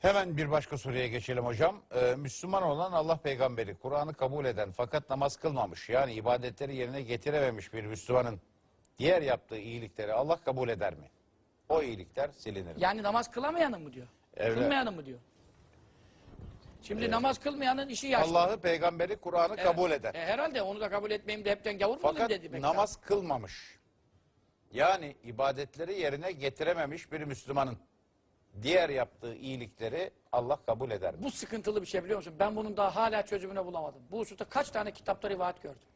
Hemen bir başka soruya geçelim hocam. Ee, Müslüman olan Allah peygamberi, Kur'an'ı kabul eden fakat namaz kılmamış yani ibadetleri yerine getirememiş bir Müslümanın diğer yaptığı iyilikleri Allah kabul eder mi? O iyilikler silinir mi? Yani namaz kılamayanın mı diyor? Evet. Kılmayanın mı diyor? Şimdi namaz kılmayanın işi yaşlı. Allah'ı, peygamberi, Kur'an'ı Evet. kabul eder. E, herhalde onu da kabul etmeyeyim de hepten gavur mu Fakat dedi. belki. namaz kılmamış. Yani ibadetleri yerine getirememiş bir Müslümanın diğer yaptığı iyilikleri Allah kabul eder? Bu sıkıntılı bir şey biliyor musun? Ben bunun daha hala çözümünü bulamadım. Bu hususta kaç tane kitapta rivayet gördüm.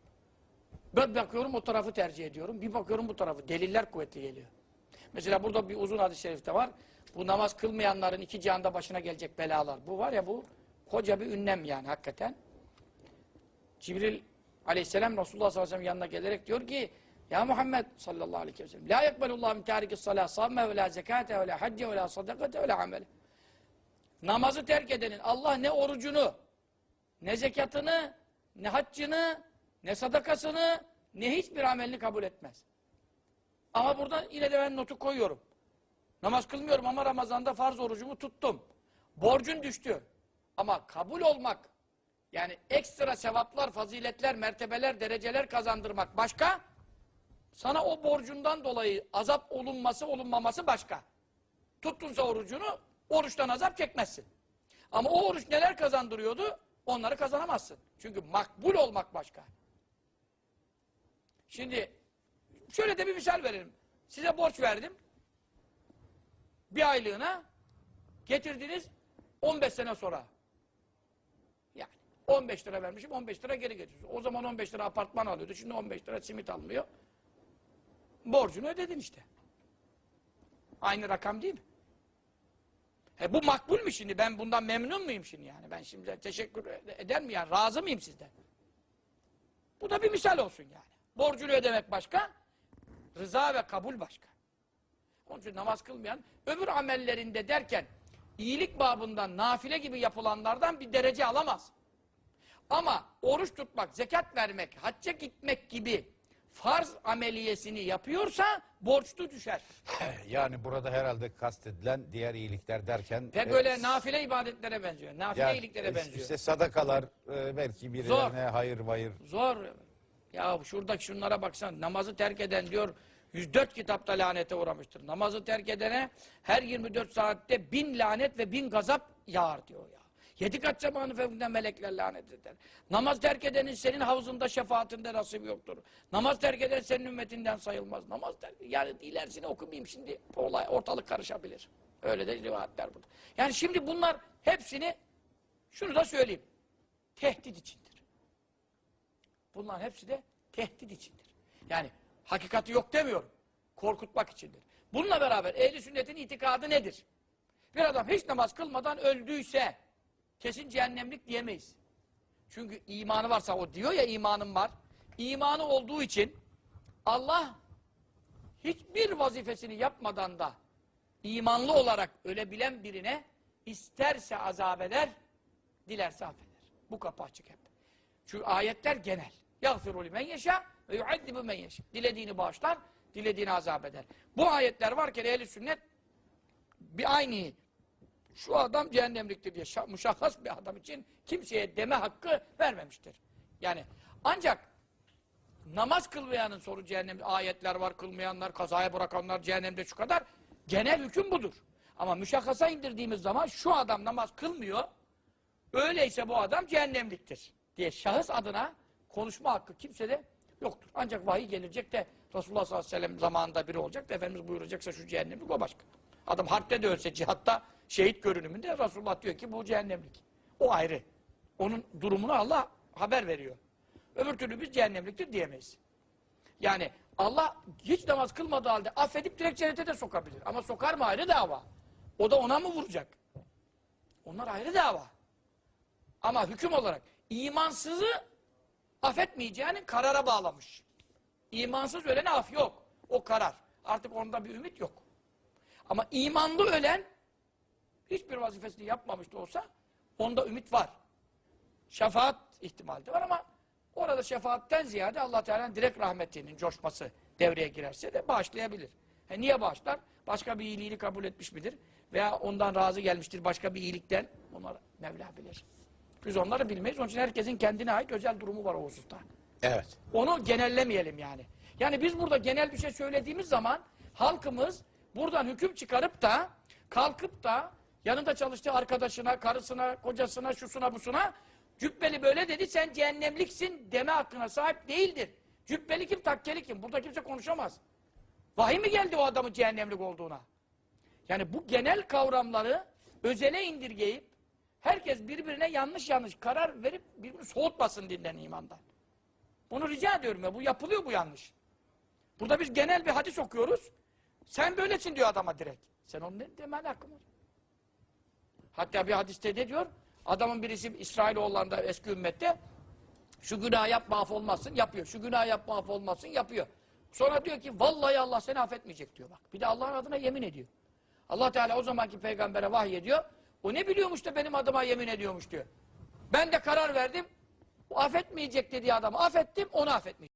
Ben bakıyorum o tarafı tercih ediyorum. Bir bakıyorum bu tarafı. Deliller kuvvetli geliyor. Mesela burada bir uzun hadis-i şerifte var. Bu namaz kılmayanların iki cihanda başına gelecek belalar. Bu var ya bu koca bir ünlem yani hakikaten. Cibril aleyhisselam Resulullah sallallahu aleyhi ve sellem yanına gelerek diyor ki Ya Muhammed sallallahu aleyhi ve sellem La yekbelullah min tarikis salah samme ve la zekate ve la hacce ve la sadakate ve la amele Namazı terk edenin Allah ne orucunu, ne zekatını, ne haccını, ne sadakasını, ne hiçbir amelini kabul etmez. Ama burada yine de ben notu koyuyorum. Namaz kılmıyorum ama Ramazan'da farz orucumu tuttum. Borcun düştü. Ama kabul olmak, yani ekstra sevaplar, faziletler, mertebeler, dereceler kazandırmak başka. Sana o borcundan dolayı azap olunması, olunmaması başka. Tuttunsa orucunu, oruçtan azap çekmezsin. Ama o oruç neler kazandırıyordu? Onları kazanamazsın. Çünkü makbul olmak başka. Şimdi şöyle de bir misal verelim. Size borç verdim. Bir aylığına getirdiniz 15 sene sonra. Yani 15 lira vermişim 15 lira geri getiriyorsun. O zaman 15 lira apartman alıyordu. Şimdi 15 lira simit almıyor. Borcunu ödedin işte. Aynı rakam değil mi? E bu makbul mü şimdi? Ben bundan memnun muyum şimdi yani? Ben şimdi teşekkür eder mi yani? Razı mıyım sizden? Bu da bir misal olsun yani. Borcunu ödemek başka, rıza ve kabul başka. Onun için namaz kılmayan, öbür amellerinde derken, iyilik babından, nafile gibi yapılanlardan bir derece alamaz. Ama oruç tutmak, zekat vermek, hacca gitmek gibi farz ameliyesini yapıyorsa borçlu düşer. Yani burada herhalde kastedilen diğer iyilikler derken... Pek e, böyle nafile ibadetlere benziyor. Nafile yani iyiliklere işte- benziyor. İşte sadakalar e, belki birilerine hayır vayır. Zor. Ya şuradaki şunlara baksan namazı terk eden diyor 104 kitapta lanete uğramıştır. Namazı terk edene her 24 saatte bin lanet ve bin gazap yağar diyor ya. Yedi kat zamanı fevkinden melekler lanet eder. Namaz terk edenin senin havuzunda şefaatinde nasip yoktur. Namaz terk eden senin ümmetinden sayılmaz. Namaz terk yani ilerisini okumayayım şimdi olay ortalık karışabilir. Öyle de rivayetler burada. Yani şimdi bunlar hepsini şunu da söyleyeyim. Tehdit içindir. Bunların hepsi de tehdit içindir. Yani hakikati yok demiyorum. Korkutmak içindir. Bununla beraber ehli sünnetin itikadı nedir? Bir adam hiç namaz kılmadan öldüyse kesin cehennemlik diyemeyiz. Çünkü imanı varsa o diyor ya imanım var. İmanı olduğu için Allah hiçbir vazifesini yapmadan da imanlı olarak ölebilen birine isterse azap eder, dilerse affeder. Bu kapı açık hep. Çünkü ayetler genel. يَغْفِرُ لِمَنْ يَشَى ve يُعَدِّبُ مَنْ يَشَى Dilediğini bağışlar, dilediğini azap eder. Bu ayetler varken ehl sünnet bir aynı şu adam cehennemliktir diye şa- muşahhas bir adam için kimseye deme hakkı vermemiştir. Yani ancak namaz kılmayanın soru cehennem ayetler var kılmayanlar kazaya bırakanlar cehennemde şu kadar genel hüküm budur. Ama müşahhasa indirdiğimiz zaman şu adam namaz kılmıyor öyleyse bu adam cehennemliktir diye şahıs adına konuşma hakkı kimsede yoktur. Ancak vahiy gelecek de Resulullah sallallahu aleyhi ve sellem zamanında biri olacak da Efendimiz buyuracaksa şu cehennemlik o başka. Adam harpte de ölse cihatta şehit görünümünde Resulullah diyor ki bu cehennemlik. O ayrı. Onun durumunu Allah haber veriyor. Öbür türlü biz cehennemliktir diyemeyiz. Yani Allah hiç namaz kılmadığı halde affedip direkt cennete de sokabilir. Ama sokar mı ayrı dava. O da ona mı vuracak? Onlar ayrı dava. Ama hüküm olarak imansızı affetmeyeceğini karara bağlamış. İmansız ölene af yok. O karar. Artık onda bir ümit yok. Ama imanlı ölen hiçbir vazifesini yapmamış da olsa onda ümit var. Şefaat ihtimali de var ama orada şefaatten ziyade allah Teala'nın direkt rahmetinin coşması devreye girerse de bağışlayabilir. E niye bağışlar? Başka bir iyiliğini kabul etmiş midir? veya ondan razı gelmiştir başka bir iyilikten. Onları Mevla bilir. Biz onları bilmeyiz. Onun için herkesin kendine ait özel durumu var o hususta. Evet. Onu genellemeyelim yani. Yani biz burada genel bir şey söylediğimiz zaman halkımız buradan hüküm çıkarıp da kalkıp da yanında çalıştığı arkadaşına, karısına, kocasına, şusuna, busuna cübbeli böyle dedi sen cehennemliksin deme hakkına sahip değildir. Cübbeli kim, takkeli kim? Burada kimse konuşamaz. Vahiy mi geldi o adamın cehennemlik olduğuna? Yani bu genel kavramları özele indirgeyip herkes birbirine yanlış yanlış karar verip birbirini soğutmasın dinden imandan. Bunu rica ediyorum ya. Bu yapılıyor bu yanlış. Burada biz genel bir hadis okuyoruz. Sen böylesin diyor adama direkt. Sen onun ne demen hakkın var. Hatta bir hadiste de diyor. Adamın birisi İsrailoğullarında eski ümmette şu günah yapma affolmazsın yapıyor. Şu günah yapma affolmazsın yapıyor. Sonra diyor ki vallahi Allah seni affetmeyecek diyor bak. Bir de Allah'ın adına yemin ediyor. Allah Teala o zamanki peygambere vahyediyor. O ne biliyormuş da benim adıma yemin ediyormuş diyor. Ben de karar verdim. O affetmeyecek dediği adamı affettim, onu affetmeyecek.